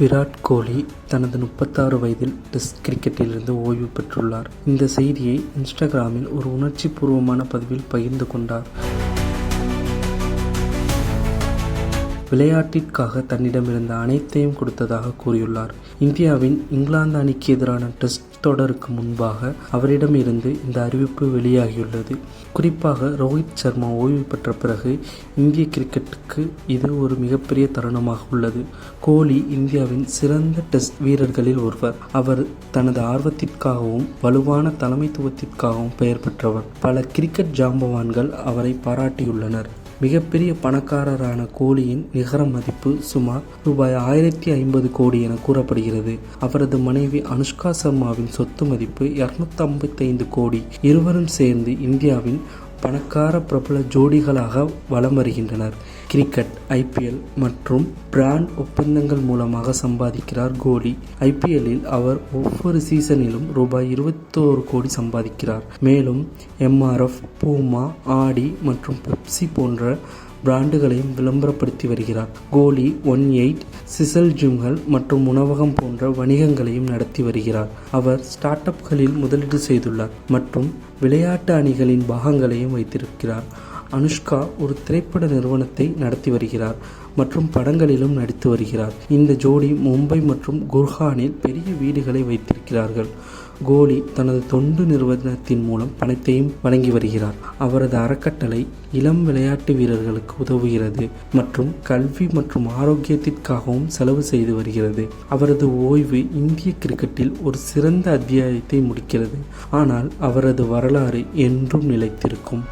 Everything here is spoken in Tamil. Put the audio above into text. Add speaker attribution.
Speaker 1: விராட் கோலி தனது முப்பத்தாறு வயதில் டெஸ்ட் கிரிக்கெட்டிலிருந்து ஓய்வு பெற்றுள்ளார். இந்த செய்தியை இன்ஸ்டாகிராமில் ஒரு உணர்ச்சிபூர்வமான பதிவில் பகிர்ந்து கொண்டார். விளையாட்டிற்காக தன்னிடமிருந்த அனைத்தையும் கொடுத்ததாக கூறியுள்ளார். இந்தியாவின் இங்கிலாந்து அணிக்கு எதிரான டெஸ்ட் தொடருக்கு முன்பாக அவரிடமிருந்து இந்த அறிவிப்பு வெளியாகியுள்ளது. குறிப்பாக ரோஹித் சர்மா ஓய்வு பெற்ற பிறகு இந்திய கிரிக்கெட்டுக்கு இது ஒரு மிகப்பெரிய தருணமாக உள்ளது. கோலி இந்தியாவின் சிறந்த டெஸ்ட் வீரர்களில் ஒருவர். அவர் தனது ஆர்வத்திற்காகவும் வலுவான தலைமைத்துவத்திற்காகவும் பெயர் பெற்றவர். பல கிரிக்கெட் ஜாம்பவான்கள் அவரை பாராட்டியுள்ளனர். மிகப்பெரிய பணக்காரரான கோலியின் நிகர மதிப்பு சுமார் ரூபாய் ஆயிரத்தி ஐம்பது கோடி என கூறப்படுகிறது. அவரது மனைவி அனுஷ்கா சர்மாவின் சொத்து மதிப்பு இருநூத்தி ஐம்பத்தி ஐந்து கோடி. இருவரும் சேர்ந்து இந்தியாவின் பணக்கார பிரபல ஜோடிகளாக வலம் வருகின்றனர். கிரிக்கெட் ஐபிஎல் மற்றும் பிராண்ட் ஒப்பந்தங்கள் மூலமாக சம்பாதிக்கிறார் கோலி. ஐபிஎல்லில் அவர் ஒவ்வொரு சீசனிலும் ரூபாய் இருபத்தோரு கோடி சம்பாதிக்கிறார். மேலும் எம்ஆர்எஃப் பூமா ஆடி மற்றும் பெப்சி போன்ற பிராண்டுகளையும் விளம்பரப்படுத்தி வருகிறார். கோலி ஒன் எயிட் சிசல் ஜிம்கள் மற்றும் உணவகம் போன்ற வணிகங்களையும் நடத்தி வருகிறார். அவர் ஸ்டார்ட் அப்களில் முதலீடு செய்துள்ளார் மற்றும் விளையாட்டு அணிகளின் பாகங்களையும் வைத்திருக்கிறார். அனுஷ்கா ஒரு திரைப்பட நிறுவனத்தை நடத்தி வருகிறார் மற்றும் படங்களிலும் நடித்து வருகிறார். இந்த ஜோடி மும்பை மற்றும் குர்ஹானில் பெரிய வீடுகளை வைத்திருக்கிறார்கள். கோலி தனது தொண்டு நிறுவனத்தின் மூலம் பணத்தையும் வழங்கி வருகிறார். அவரது அறக்கட்டளை இளம் விளையாட்டு வீரர்களுக்கு உதவுகிறது மற்றும் கல்வி மற்றும் ஆரோக்கியத்திற்காகவும் செலவு செய்து வருகிறது. அவரது ஓய்வு இந்திய கிரிக்கெட்டில் ஒரு சிறந்த அத்தியாயத்தை முடிக்கிறது. ஆனால் அவரது வரலாறு என்றும் நிலைத்திருக்கும்.